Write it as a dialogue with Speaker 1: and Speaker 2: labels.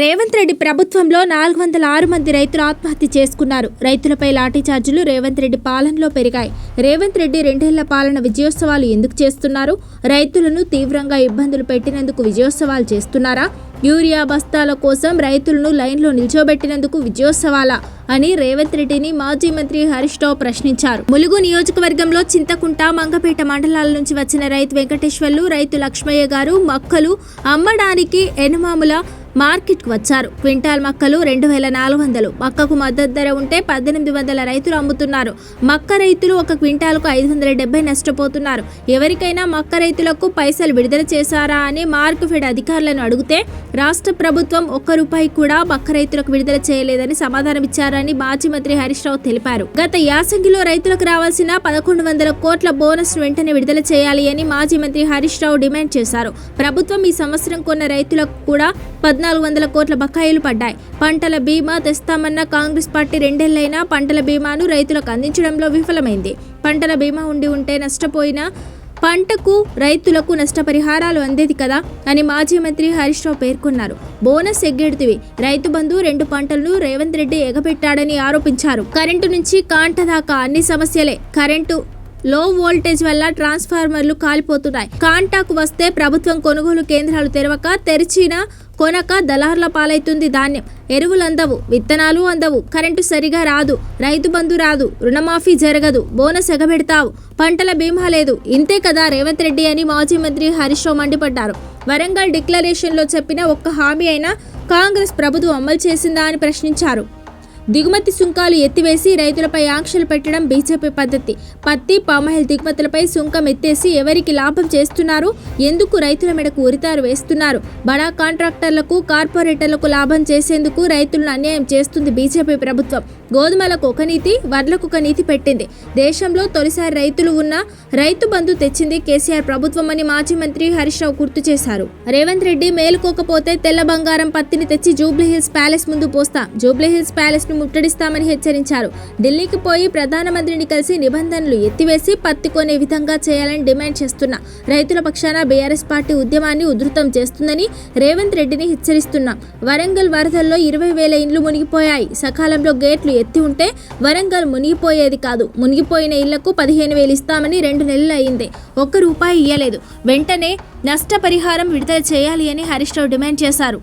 Speaker 1: రేవంత్ రెడ్డి ప్రభుత్వంలో నాలుగు వందల ఆరు మంది రైతులు ఆత్మహత్య చేసుకున్నారు. రైతులపై లాఠీచార్జులు రేవంత్ రెడ్డి పాలనలో పెరిగాయి. రేవంత్ రెడ్డి రెండేళ్ళ పాలన విజయోత్సవాలు ఎందుకు చేస్తున్నారు? రైతులను తీవ్రంగా ఇబ్బందులు పెట్టినందుకు విజయోత్సవాలు చేస్తున్నారా? యూరియా బస్తాల కోసం రైతులను లైన్లో నిల్చోబెట్టినందుకు విజయోత్సవాలా? అని రేవంత్ రెడ్డిని మాజీ మంత్రి హరీష్ రావు ప్రశ్నించారు. ములుగు నియోజకవర్గంలో చింతకుంట మంగపేట మండలాల నుంచి వచ్చిన రైతు వెంకటేశ్వర్లు రైతు లక్ష్మయ్య గారు మొక్కలు అమ్మడానికి ఎనుమాముల మార్కెట్కు వచ్చారు. క్వింటాల్ మక్కలు రెండు వేల నాలుగు వందలు. మక్కకు మద్దతు ధర ఉంటే పద్దెనిమిది వందల రైతులు అమ్ముతున్నారు. మక్క రైతులు ఒక క్వింటాల్కు ఐదు వందల డెబ్బై నష్టపోతున్నారు. ఎవరికైనా మక్క రైతులకు పైసలు విడుదల చేశారా అని మార్కెఫెడ్ అధికారులను అడిగితే రాష్ట్ర ప్రభుత్వం ఒక్క రూపాయి కూడా మక్క రైతులకు విడుదల చేయలేదని సమాధానమిచ్చారని మాజీ మంత్రి హరీష్ రావు తెలిపారు. గత యాసంగిలో రైతులకు రావాల్సిన పదకొండు వందల కోట్ల బోనస్ వెంటనే విడుదల చేయాలి అని మాజీ మంత్రి హరీష్ రావు డిమాండ్ చేశారు. ప్రభుత్వం ఈ సంవత్సరం కొన్న రైతులకు కూడా పద్నాలుగు వందల కోట్ల బకాయిలు పడ్డాయి. పంటల బీమా తెస్తామన్న కాంగ్రెస్ పార్టీ రెండేళ్ళైనా పంటల బీమాను రైతులకు అందించడంలో విఫలమైంది. పంటల బీమా ఉండి ఉంటే నష్టపోయిన పంటకు రైతులకు నష్టపరిహారాలు అందేది కదా అని మాజీ మంత్రి హరీష్ రావు పేర్కొన్నారు. బోనస్ ఎగ్గెడుతివి. రైతు బంధు రెండు పంటలను రేవంత్ రెడ్డి ఎగబెట్టాడని ఆరోపించారు. కరెంటు నుంచి కాంట దాకా అన్ని సమస్యలే. కరెంటు లో వోల్టేజ్ వల్ల ట్రాన్స్ఫార్మర్లు కాలిపోతున్నాయి. కాంటాకు వస్తే ప్రభుత్వం కొనుగోలు కేంద్రాలు తెరవక తెరిచిన కొనక దళార్ల పాలైతుంది ధాన్యం. ఎరువులు అందవు విత్తనాలు అందవు. కరెంటు సరిగా రాదు. రైతు బంధు రాదు. రుణమాఫీ జరగదు. బోనస్ ఎగబెడతావు. పంటల బీమా లేదు. ఇంతే కదా రేవంత్ రెడ్డి అని మాజీ మంత్రి హరీష్ రావు మండిపడ్డారు. వరంగల్ డిక్లరేషన్లో చెప్పిన ఒక్క హామీ అయినా కాంగ్రెస్ ప్రభుత్వం అమలు చేసిందా అని ప్రశ్నించారు. దిగుమతి సుంకాలు ఎత్తివేసి రైతులపై ఆంక్షలు పెట్టడం బీజేపీ పద్ధతి. పత్తి పామాయిల్ దిగుమతులపై సుంకం ఎత్తేసి ఎవరికి లాభం చేస్తున్నారు? ఎందుకు రైతుల మెడకు ఉరితారు వేస్తున్నారు? బడా కాంట్రాక్టర్లకు కార్పొరేటర్లకు లాభం చేసేందుకు రైతులను అన్యాయం చేస్తుంది బీజేపీ ప్రభుత్వం. గోధుమలకు ఒక నీతి వడ్లకు ఒక నీతి పెట్టింది. దేశంలో తొలిసారి రైతులు ఉన్న రైతు బంధు తెచ్చింది కేసీఆర్ ప్రభుత్వం అని మాజీ మంత్రి హరీష్ రావు గుర్తు చేశారు. రేవంత్ రెడ్డి మేలుకోకపోతే తెల్ల బంగారం పత్తిని తెచ్చి జూబ్లీహిల్స్ ప్యాలెస్ ముందు పోస్తా. జూబ్లీహిల్స్ ప్యాలెస్ ను ముట్టడిస్తామని హెచ్చరించారు. ఢిల్లీకి పోయి ప్రధానమంత్రిని కలిసి నిబంధనలు ఎత్తివేసి పత్తుకొనే విధంగా చేయాలని డిమాండ్ చేస్తున్నా. రైతుల పక్షాన బీఆర్ఎస్ పార్టీ ఉద్యమాన్ని ఉధృతం చేస్తుందని రేవంత్ రెడ్డిని హెచ్చరిస్తున్నాం. వరంగల్ వరదల్లో ఇరవై వేల ఇండ్లు మునిగిపోయాయి. సకాలంలో గేట్లు ఎత్తి ఉంటే వరంగల్ మునిగిపోయేది కాదు. మునిగిపోయిన ఇళ్ళకు పదిహేను వేలు ఇస్తామని రెండు నెలలు అయింది. ఒక్క రూపాయి ఇయ్యలేదు. వెంటనే నష్టపరిహారం విడుదల చేయాలి అని హరీష్ రావు డిమాండ్ చేశారు.